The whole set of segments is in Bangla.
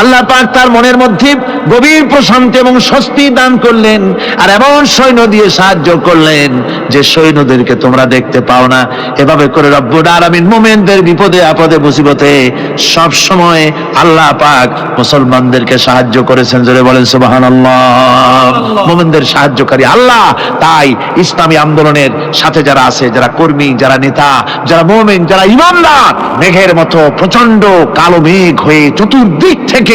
আল্লাহ পাক তার মনের মধ্যে গভীর প্রশান্তি এবং স্বস্তি দান করলেন আর এমন সৈন্য দিয়ে সাহায্য করলেন যে সৈন্যদেরকে তোমরা দেখতে পাও না। এভাবে করে রব্বুল আলামিন মুমিনদের বিপদে আপদে মুসিবতে সব সময় আল্লাহ পাক মুসলমানদেরকে সাহায্য করেছেন। জোরে বলেন সুবহানাল্লাহ। মুমিনদের সাহায্যকারী আল্লাহ। তাই ইসলামী আন্দোলনের সাথে যারা আছে যারা কর্মী যারা নেতা যারা মোমেন যারা ইমানদার মেঘের মতো প্রচণ্ড কালো মেঘ হয়ে চতুর্দিক থেকে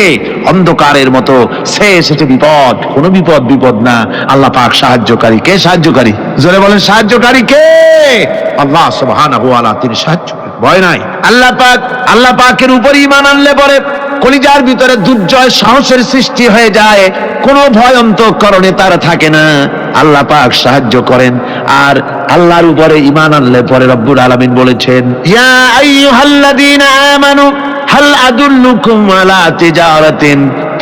অন্ধকারের মতো সে এসেছে বিপদ। কোনো বিপদ বিপদ না। আল্লাহ পাক সাহায্যকারী। কে সাহায্যকারী? জোরে বলেন, সাহায্যকারী কে? আল্লাহ সুবহানাহু ওয়া তাআলা তিনি সাহায্য ভয় নাই। আল্লাহ পাক, আল্লাহ পাকের উপর ঈমান আনলে পরে কলিজার ভিতরে দুর্জয় সাহসের সৃষ্টি হয়ে যায়। কোনো ভয় অন্তঃকরণে তার থাকে না। আল্লাহ পাক সাহায্য করেন। আর আল্লাহর উপরে ঈমান আনলে পরে রব্বুল আলামিন বলেছেন, ইয়া আইয়ুহাল্লাযীনা আমানু হাল আদুল্লুকুম আলা তিজারাতিন।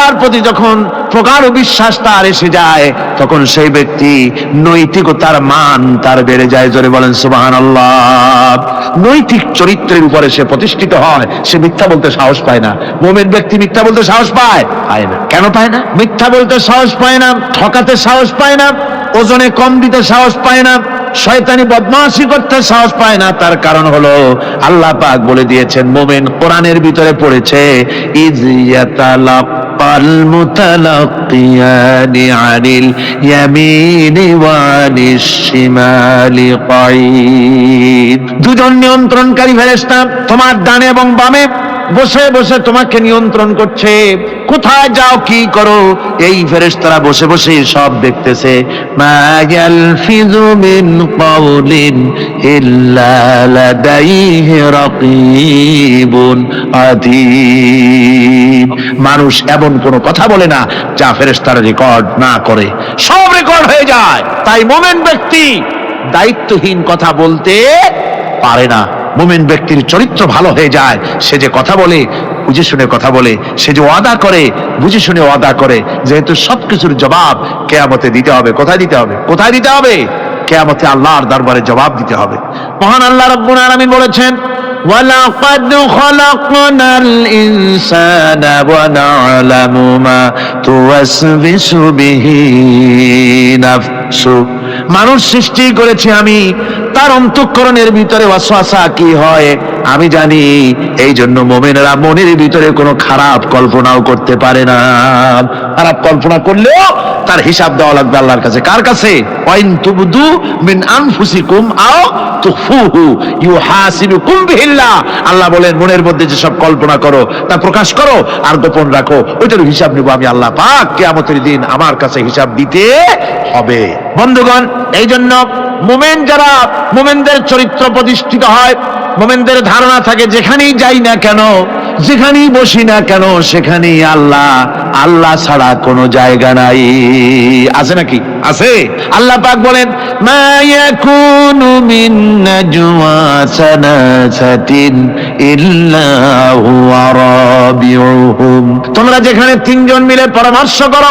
আল্লাহর প্রতি যখন প্রগাঢ় বিশ্বাস তার এসে যায়, তখন সেই ব্যক্তি নৈতিকতার মান তার বেড়ে যায়। জোরে বলেন সুবাহান আল্লাহ নৈতিক চরিত্রের উপরে সে প্রতিষ্ঠিত হয়, সে মিথ্যা বলতে সাহস পায় না। মোমেন ব্যক্তি মিথ্যা বলতে সাহস পায়? পায় না। কেন পায় না? মিথ্যা বলতে সাহস পায় না, ঠকাতে সাহস পায় না, ওজনে কম দিতে সাহস পায় না শয়তানি বদমাশি করতে সাহস পায় না। তার কারণ হলো আল্লাহ পাক বলে দিয়েছেন, মোমেন কোরআনের ভিতরে পড়েছে দুজন নিয়ন্ত্রণকারী ফেরেশতা, তোমার ডানে এবং বামে বসে বসে তোমাকে নিয়ন্ত্রণ করছে। কোথায় যাও, কি করো? এই ফেরেশতারা বসে বসে সব দেখতেছে। মিন মানুষ এমন কোনো কথা বলে না যা ফেরেশতারা রেকর্ড না করে। সব রেকর্ড হয়ে যায়। তাই মোমেন ব্যক্তি দায়িত্বহীন কথা বলতে পারে না। মোমেন ব্যক্তির চরিত্র ভালো হয়ে যায়, সে যে কথা বলে, বুঝে শুনে কথা বলে, সে যে ওয়াদা করে, বুঝে শুনে ওয়াদা করে, যেহেতু সবকিছুর জবাব কেয়ামতে দিতে হবে। কোথায় দিতে হবে? কোথায় দিতে হবে? কেয়ামতে আল্লাহর দরবারে জবাব দিতে হবে। মহান আল্লাহ রব্বুল আলমিন বলেছেন ولقد خلقنا الإنسان ونعلم ما توسوس به نفسه মানুষ সৃষ্টি করেছি আমি তার অন্তঃকরণের ভিতরে ওয়াসওয়াসা কি হয় আমি জানি এই জন্য মোমেনেরা মনের ভিতরে কোনো খারাপ কল্পনাও করতে পারে না। খারাপ কল্পনা করলেও তার হিসাব দেওয়া লাগবে আল্লাহর কাছে। কার কাছে? ওয়াইন তুবদু মিন আনফুসিকুম আও তুখফুহু ইউহাসিবুকুম বিহিল্লাহ। আল্লাহ বলেন, মনের মধ্যে যে সব কল্পনা করো, তা প্রকাশ করো আর গোপন রাখো। ওইটার হিসাব নিব আমি আল্লাহ পাক। কিয়ামতের দিন আমার কাছে হিসাব দিতে হবে। বন্ধুগণ এই জন্য মোমেন যারা মোমেনদের চরিত্র প্রতিষ্ঠিত হয় মোমেনদের ধারণা থাকে যেখানেই যাই না কেন যেখানেই বসি না কেন সেখানেই আল্লাহ আল্লাহ ছাড়া কোনো জায়গা নাই। আছে নাকি? আছে। আল্লাহ পাক বলেন মা ইয়াকুনু মিন নাজওয়া সানাসাতিন ইল্লা হুয়া রাবিউহুম। তোমরা যেখানে তিনজন মিলে পরামর্শ করো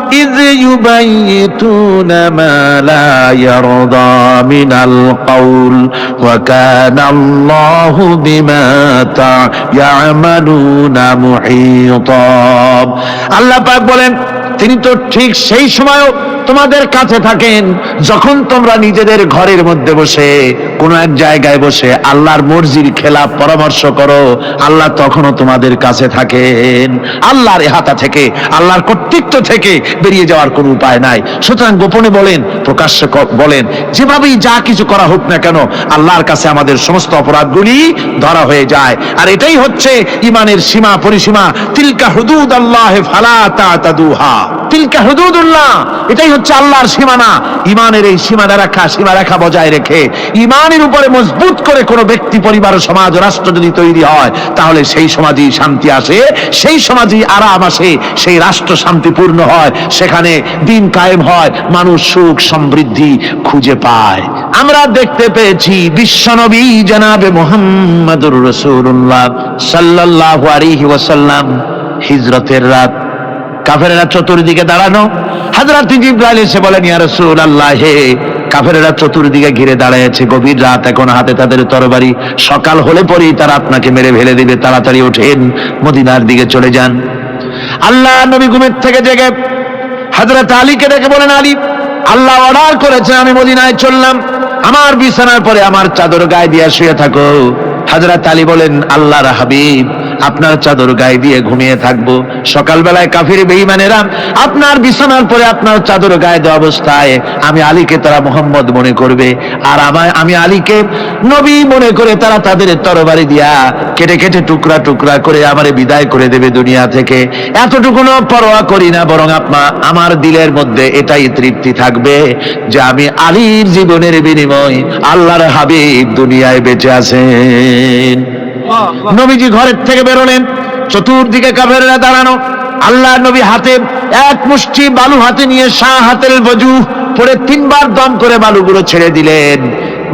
إذ يبيتون ما لا يرضى من القول وكان الله بما يعملون محيطا আল্লাহ পাক বলেন তিনি তো ঠিক সেই সময়ও তোমাদের কাছে থাকেন যখন তোমরা নিজেদের ঘরের মধ্যে বসে কোনো এক জায়গায় বসে আল্লাহর মর্জির খেলা পরামর্শ করো, আল্লাহ তখনও তোমাদের কাছে থাকেন। আল্লাহর হাতা থেকে, আল্লাহর কর্তৃত্ব থেকে বেরিয়ে যাওয়ার কোনো উপায় নাই। সুতরাং গোপনে বলেন, প্রকাশ্যে বলেন, যেভাবেই যা কিছু করা হোক না কেন, আল্লাহর কাছে আমাদের সমস্ত অপরাধগুলি ধরা হয়ে যায়। আর এটাই হচ্ছে ইমানের সীমা, পরিসীমা। তিলকা হুদুদ আল্লাহ ফালা তাতাদুহা। তিলকা হুদুদুল্লাহ, এটাই হচ্ছে আল্লাহর সীমানা। ইমানের এই সীমানা রাখা সীমা রেখা বজায় রেখে ইমানের উপরে মজবুত করে কোনো ব্যক্তি, পরিবার, সমাজ, রাষ্ট্র যদি তৈরি হয়, তাহলে সেই সমাজেই শান্তি আসে, সেই সমাজেই আরাম আসে, সেই রাষ্ট্র শান্তিপূর্ণ হয়, সেখানে দিন কায়েম হয়, মানুষ সুখ সমৃদ্ধি খুঁজে পায়। আমরা দেখতে পেয়েছি বিশ্বনবী জনাবে মোহাম্মদুর রসুল্লাহ সাল্লাল্লাহু আলাইহি ওয়াসাল্লাম হিজরতের রাত। কাফেরেরা চতুর্দিকে দাঁড়ানো। হাজরাত জিব্রাইল এসে বলেন, ইয়া রাসূলুল্লাহ, হে কাফেরেরা চতুর্দিকে ঘিরে দাঁড়িয়েছে গভীর রাত এখন হাতে তাদের তরবারি। সকাল হলে পরেই তারা আপনাকে মেরে ফেলে দিবে। তাড়াতাড়ি ওঠেন, মদিনার দিকে চলে যান। আল্লাহ নবী ঘুমের থেকে জেগে হযরত আলীকে ডেকে বলেন, আলী, আল্লাহ অর্ডার করেছে আমি মদিনায় চললাম। আমার বিছানার পরে আমার চাদর গায়ে দিয়ে শুয়ে থাকো। হযরত আলী বলেন, আল্লাহর হাবিব। আপনার চাদর গায়ে দিয়ে ঘুমিয়ে থাকব। সকালবেলায় কাফির বেঈমানেরা, আপনার বিছানার পরে আপনার চাদর গায়ে দেওয়া অবস্থায় আমি আলীকে তারা মোহাম্মদ মনে করবে। আর আমায়, আমি আলীকে নবী মনে করে তারা তাদের তরবারি দিয়া কেটে কেটে টুকরা টুকরা করে আমারে বিদায় করে দেবে দুনিয়া থেকে। এতটুকুনো পরোয়া করি না, বরং আপনা, আমার দিলের মধ্যে এটাই তৃপ্তি থাকবে যে আমি আলীর জীবনের বিনিময় আল্লাহর হাবিব দুনিয়ায় বেঁচে আছেন। নবীজি ঘরের থেকে বেরোলেন, চতুর্দিকে কাফেররা দাঁড়ানো। আল্লাহ নবী হাতে এক মুষ্টি বালু হাতে নিয়ে শাহ হাতের বজু পরে তিনবার দম করে বালুগুলো ছেড়ে দিলেন।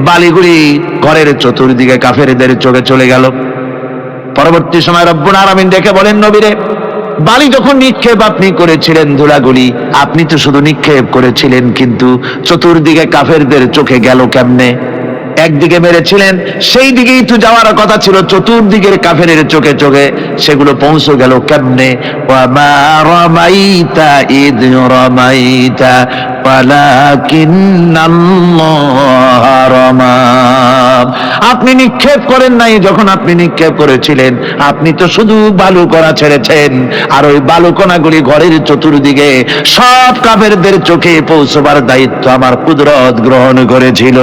বালিগুলি ঘরের চতুর্দিকে কাফেরদের চোখে চলে গেল। পরবর্তী সময় রব্বুল আলামিন দেখে বলেন, নবীরে, বালি যখন নিক্ষেপ আপনি করেছিলেন ধুলাগুলি, আপনি তো শুধু নিক্ষেপ করেছিলেন, কিন্তু চতুর্দিকে কাফেরদের চোখে গেল কেমনে? একদিকে মেরেছিলেন, সেই দিকেই তো যাওয়ার কথা ছিল, চতুর্দিকের কাফের চোখে চোখে সেগুলো পৌঁছে গেল কেমনে? রমাইতা আপনি নিক্ষেপ করেন নাই যখন আপনি নিক্ষেপ করেছিলেন। আপনি তো শুধু বালু কণা ছেড়েছেন। আর ওই বালু কণাগুলি ঘরের চতুর্দিকে সব কাফেরদের চোখে পৌঁছবার দায়িত্ব আমার কুদরত গ্রহণ করেছিল।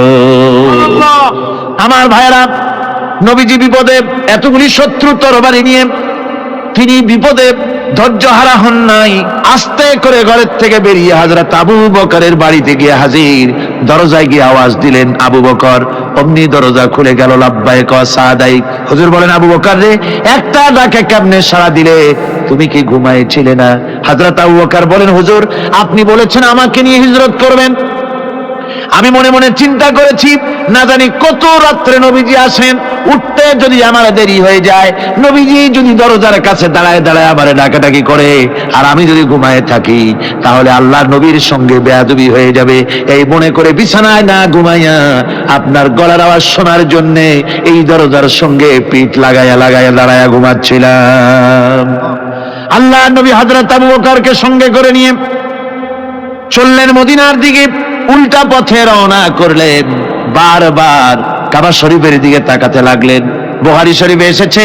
আমার ভাইরা নবীজি বিপদে এতগুলি শত্রু তরবারি নিয়ে তিনি বিপদে ধৈর্য হারা হন নাই, আস্তে করে ঘরের থেকে বেরিয়ে হাজরত আবু বকরের বাড়িতে গিয়ে হাজির। দরজায় গিয়ে আওয়াজ দিলেন, আবু বকর, অমনি দরজা খুলে গেল লাব্বাই সাদাই হুজুর বলেন, আবু বকর রে, একটা ডাকে কেমনে সাড়া দিলে? তুমি কি ঘুমাইছিলে না? হাজরত আবু বকর বলেন, হুজুর, আপনি বলেছেন আমাকে নিয়ে হিজরত করবেন। আমি মনে মনে চিন্তা করেছি, না জানি কত রাত্রে নবীজি আসেন, উঠতে যদি আমার দেরি হয়ে যায়, নবীজি যদি দরজার কাছে দাঁড়ায় দাঁড়ায় আমার ডাকাডাকি করে, আর আমি যদি ঘুমায় থাকি, তাহলে আল্লাহ নবীর সঙ্গে বেয়াদবি হয়ে যাবে। এই মনে করে বিছানায় না ঘুমাইয়া আপনার গলার আওয়াজ শোনার জন্য এই দরজার সঙ্গে পিঠ লাগাইয়া লাগাইয়া দাঁড়াইয়া ঘুমাচ্ছিলাম। আল্লাহ নবী হজরত আবু বকরকে সঙ্গে করে নিয়ে চললেন মদিনার দিকে। উল্টা পথে রওনা করলেন, বারবার কাবা শরীফের দিকে তাকাতে লাগলেন। বুহারি শরীফে এসেছে,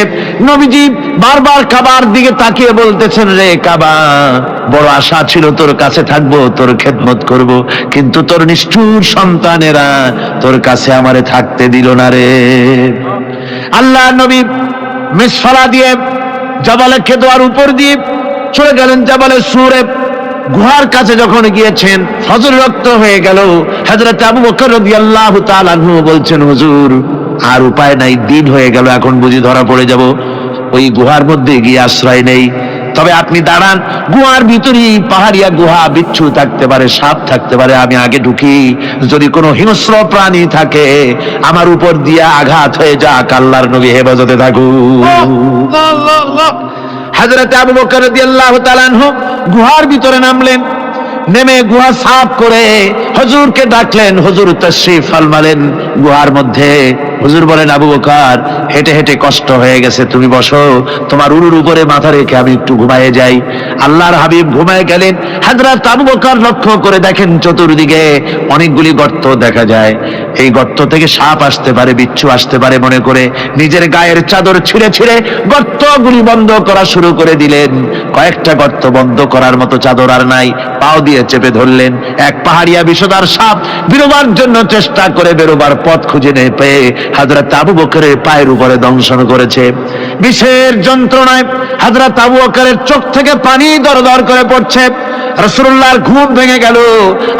নবীজি বারবার কাবার দিকে তাকিয়ে বলতেছেন, রে কাবা, বড় আশা ছিল তোর কাছে থাকব, তোর খেদমত করব, কিন্তু তোর নিষ্ঠুর সন্তানেরা তোর কাছে আমারে থাকতে দিল না রে। আল্লাহ নবী মিসফলা দিয়ে জবালে খেদোয়ার উপর দিয়ে চলে গেলেন জবালে সুরে। গুহার কাছে যখন গিয়েছেন ফজর রক্ত হয়ে গেল। হযরত আবু বকর তাআলা আনহু বলছেন, হুজুর, আর উপায় নাই, দিন হয়ে গেল, এখন বুঝি ধরা পড়ে যাব। ওই গুহার মধ্যে গিয়ে আশ্রয় নেই। তবে আপনি দাঁড়ান, গুহার ভিতরেই পাহাড়িয়া গুহা বিচ্ছু থাকতে পারে, সাপ থাকতে পারে, আমি আগে ঢুকি। যদি কোনো হিংস্র প্রাণী থাকে, আমার উপর দিয়ে আঘাত হয়ে যাক, আল্লাহর নবী হেফাজতে থাকুক হাজরতে আবু বকর রাদিয়াল্লাহু তাআলা গুহার ভিতরে নামলেন। নেমে গুহা সাফ করে হুজুরকে ডাকলেন, হুজুর তাশরীফ ফরমালেন গুহার মধ্যে। হুজুর বলেন, আবু বকার, হেঁটে হেঁটে কষ্ট হয়ে গেছে, তুমি বসো, তোমার উরুর উপরে মাথা রেখে আমি একটু ঘুমায়ে যাই। আল্লাহর হাবিব ঘুমায় গেলেন, হাজরাত আবু বকার লক্ষ্য করে দেখেন চতুর্দিকে অনেকগুলি গর্ত দেখা যায়। এই গর্ত থেকে সাপ আসতে পারে, বিচ্ছু আসতে পারে মনে করে। নিজের গায়ের চাদর ছিঁড়ে ছিঁড়ে গর্তগুলি বন্ধ করা শুরু করে দিলেন। কয়েকটা গর্ত বন্ধ করার মতো চাদর আর নাই, পাও দিয়ে চেপে ধরলেন। এক পাহাড়িয়া বিষদার সাপ বেরোবার জন্য চেষ্টা করে বেরোবার পথ খুঁজে নেই পেয়ে হাজরত আবু বকরের পায়ের উপরে দংশন করেছে। বিষের যন্ত্রণায় হাজরত আবু বকরের চোখ থেকে পানি দর দর করে পড়ছে। রসুল্লাহর ঘুম ভেঙে গেল।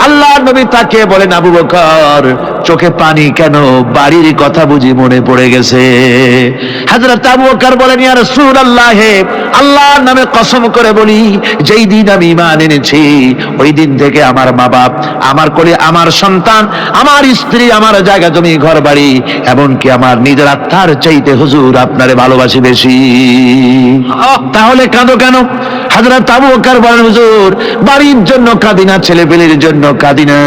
আল্লাহ নবী তাকে বলেন, আবু বকর, চোখে পানি কেন? বাড়ির কথা বুঝি মনে পড়ে গেছে। হাজরত আবু বকর বলেন, ইয়া রাসূলুল্লাহ, আল্লাহর নামে কসম করে বলি, যেই দিন আমি ঈমান এনেছি, ওই দিন থেকে আমার মা বাপ আমার কোলে, আমার সন্তান, আমার স্ত্রী, আমার জায়গা জমি ঘর বাড়ি এমনকি আমার নিজের আত্মার চাইতে হুজুর আপনারে ভালোবাসি বেশি। তাহলে কাঁদো কেন? হাজরত আবু বকর বলেন, হুজুর বাড়ির জন্য কাঁদি না ছেলে পেলের জন্য কাঁদি না।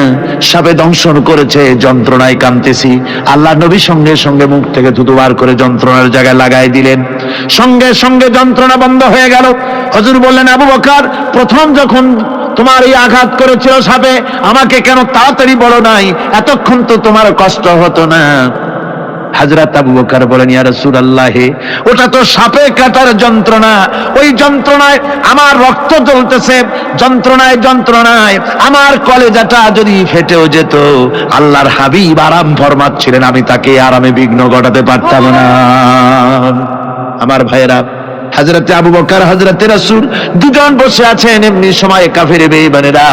সাপে দংশন করেছে, যন্ত্রণায় কাঁদতেছি। আল্লাহ নবী সঙ্গে সঙ্গে মুখ থেকে থুতু বার করে যন্ত্রণার জায়গায় লাগাই দিলেন। সঙ্গে সঙ্গে যন্ত্রণা বন্ধ হয়ে গেল। হজুর বললেন, আবু বকর, প্রথম যখন তোমার এই আঘাত করেছিল সাপে, আমাকে কেন তাড়াতাড়ি বলো নাই? এতক্ষণ তো তোমার কষ্ট হতো না। হাজরাত আবু বকর বলেন, ইয়া রাসূলুল্লাহ, ওটা তো সাপে কাটার যন্ত্রণা। ওই যন্ত্রণায় আমার রক্ত জ্বলতেছে। যন্ত্রণায় যন্ত্রণায় আমার কলেজাটা যদি ফেটেও যেত, আল্লাহর হাবিব আরাম ফরমাচ্ছিলেন। আমি তাকে আরামে বিঘ্ন ঘটাতে পারতাম না। আমার ভাইয়েরা হাজরতে আবু বকর হাজরতে রাসূল দুজন বসে আছেন। এমনি সময় কাফের বেঈমানেরা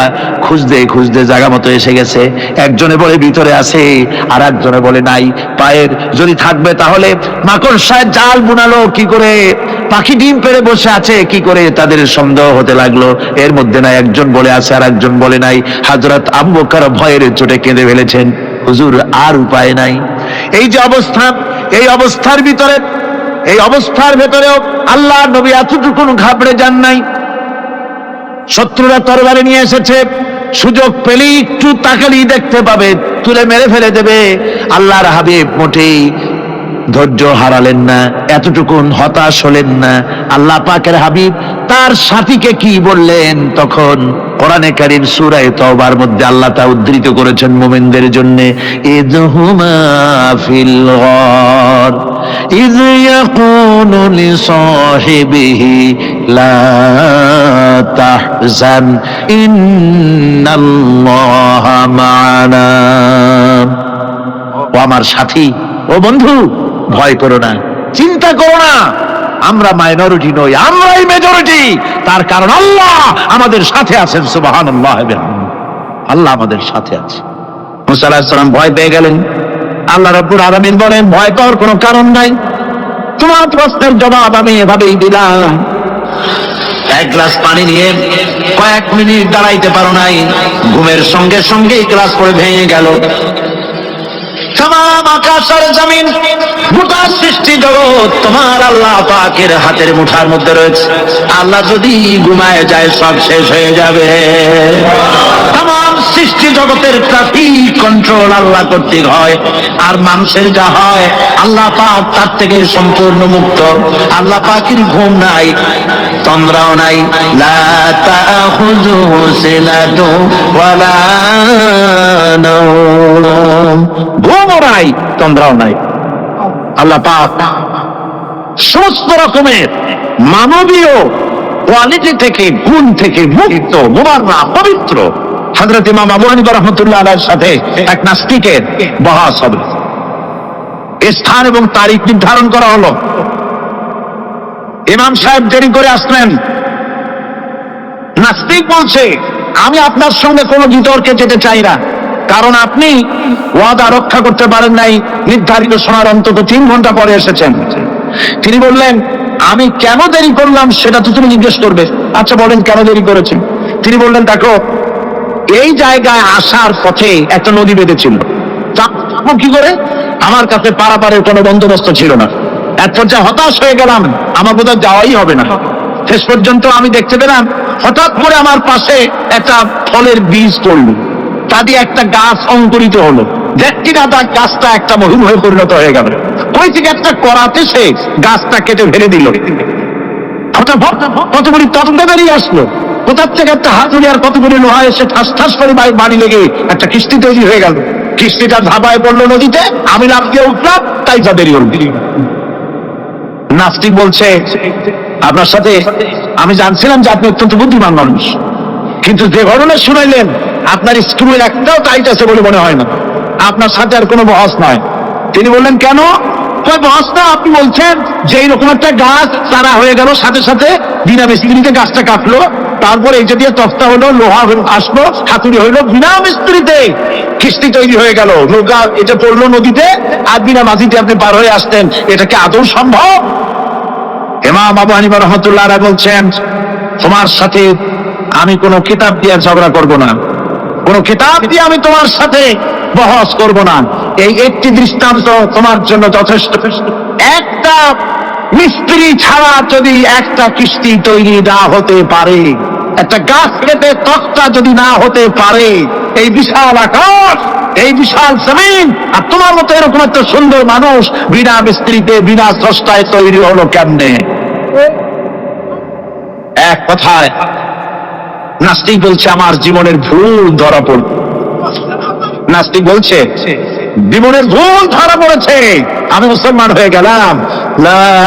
খুঁজতে খুঁজতে জায়গা মতো এসে গেছে। একজনে বলে, ভিতরে আছে। আর একজনে বলে, নাই। পায়ের যদি থাকবে তাহলে মাকড়সায় জাল বুনালো, কি করে? পাখি ডিম পেড়ে বসে আছে, কি করে তাদের সন্দেহ হতে লাগল? এর মধ্যে না একজন বলে আছে আর একজন বলে নাই। হাজরত আবু বকর ভয়ের চোটে কেঁদে ফেলেছেন। হুজুর, আর উপায় নাই। এই যে অবস্থা, এই অবস্থার ভিতরে এই অবস্থার ভেতরেও আল্লাহ নবী এতটুকুন ঘাবড়ে যান নাই। শত্রুরা তরবারে নিয়ে এসেছে, সুযোগ পেলেই একটু তাকালেই দেখতে পাবে, তুলে মেরে ফেলে দেবে। আল্লাহর হাবিব মোটেই ধৈর্য হারালেন না, এতটুকুন হতাশ হলেন না। আল্লাহ পাকের হাবিব তার সাথীকে কি বললেন? তখন কোরআনে কারিম সূরায়ে তওবার মধ্যে আল্লাহ তা উদ্ধৃত করেছেন মোমেনদের জন্য, ইদহুমা ফিল إذ يقول لصاحبه لا تحزن إن الله معنا ও আমার সাথী ও বন্ধু ভয় করো না চিন্তা করো না আমরা মাইনরিটি নই আমরাই মেজরিটি তার কারণ আল্লাহ আমাদের সাথে আছেন সুবাহান আল্লাহ আমাদের সাথে আছে মুসা আলাহিস সালাম ভয় পেয়ে গেলেন আল্লাহ রব্বুল আলামিন বলেন, ভয় পাওয়ার কোনো কারণ নাই। তোমার প্রশ্নের জবাব আমি এভাবেই দিলাম। এক গ্লাস পানি নিয়ে কয়েক মিনিট দাঁড়াইতে পারো নাই। ঘুমের সঙ্গে সঙ্গে গ্লাস করে ভেঙে গেল। তাম আকাশ জমিন, গোটা সৃষ্টি জগৎ তোমার আল্লাহ পাকের হাতের মুঠার মধ্যে রয়েছে। আল্লাহ যদি ঘুমায় যায়, সব শেষ হয়ে যাবে। তাম সৃষ্টি জগতের ট্রাফিক কন্ট্রোল আল্লাহ কর্তৃক হয়। আর মানুষের যা হয়, আল্লাহ পাক তার থেকে সম্পূর্ণ মুক্ত। আল্লাহ পাকের ঘুম নাই, তন্দ্রাও নাই। ঘুমও নাই, তন্দ্রাও নাই। আল্লাহ পাক সমস্ত রকমের মানবীয় কোয়ালিটি থেকে, গুণ থেকে মুক্ত মোবাররা পবিত্র। হজরত ইমাম আবু হানিফা রহমতুল্লাহ আলাইহির সাথে এক নাস্তিকের বহাস হবে স্থান এবং তারিখ নির্ধারণ করা হলো। ইমাম সাহেব দেরি করে আসলেন। নাস্তিক বলছে আমি আপনার সঙ্গে কোনো বিতর্কে যেতে চাই না। কারণ আপনি ওয়াদা রক্ষা করতে পারেন নাই। নির্ধারিত সময়ের অন্তত তিন ঘণ্টা পরে এসেছেন। তিনি বললেন আমি কেন দেরি করলাম সেটা তো তুমি জিজ্ঞেস করবে। আচ্ছা বলেন কেন দেরি করেছেন? তিনি বললেন দেখো এই জায়গায় আসার পথে একটা নদী বেঁধেছিল কি করে আমার কাছে পারাপারের কোনো বন্দোবস্ত ছিল না এক পর্যায়ে হতাশ হয়ে গেলাম আমার বোধহয় যাওয়াই হবে না শেষ পর্যন্ত আমি দেখতে পেলাম হঠাৎ করে আমার পাশে একটা ফলের বীজ পড়ল তা দিয়ে একটা গাছ অঙ্কুরিত হলো দেখছি না তার গাছটা একটা মহিম হয়ে পরিণত হয়ে গেল ওই থেকে একটা করাতে সে গাছটা কেটে ফেলে দিল কতগুলি তদন্ত বেরিয়ে আসলো কোথার থেকে একটা হাতুড়ি আর কতগুলি লোহা এসে ঠাস ঠাস করে বাড়ি লেগে একটা কিস্তি তৈরি হয়ে গেল। কিস্তিটা ধাবায় পড়ল নদীতে, আমি লাভ দিয়ে উঠলাম, তাই যা দেরি হল। নাস্তিক বলছে, আপনার সাথে আমি জানছিলাম যে আপনি অত্যন্ত বুদ্ধিমান মানুষ। কিন্তু যে ঘটনা শুনাইলেন, আপনার স্ক্রুয়ের একটাও টাইট আছে বলে মনে হয় না। আপনার সাথে আর কোনো বহস নয় তিনি বললেন, কেন? বহস না, আপনি বলছেন যে এইরকম একটা গাছ তারা হয়ে গেল, সাথে সাথে বিনা মিস্ত্রিতে গাছটা কাটলো। তারপর এই যে দিয়ে তক্তা হলো লোহা আসলো হাতুড়ি হইল বিনা মিস্ত্রিতে কিস্তি তৈরি হয়ে গেল। নৌকা এটা পড়ল নদীতে, আর বিনা মাঝিতে আপনি পার হয়ে আসতেন। এটা কি আদৌ সম্ভব? ইমাম আবু হানিফা রহমতুল্লাহ বলছেন, তোমার সাথে আমি কোনো কিতাব দিয়ে ঝগড়া করব না। কোন কিতাব দিয়ে আমি তোমার সাথে বহস করব না। এই একটি দৃষ্টান্ত তোমার জন্য যথেষ্ট। একটা মিস্ত্রি ছাড়া যদি একটা কিস্তি তৈরি না হতে পারে, একটা গাছ কেটে তক্তা যদি না হতে পারে, এই বিশাল আকাশ, এই বিশাল জমিন, আর তোমার মতো এরকম একটা সুন্দর মানুষ বিনা মিস্ত্রিতে, বিনা স্রষ্টায় তৈরি হলো কেমনে? এক কথায়, নাস্তিক বলছে, আমার জীবনের ভুল ধরা পড়ল। নাস্তিক বলছে জীবনের ভুল ধরা পড়েছে। আমি মুসলমান হয়ে গেলাম। লা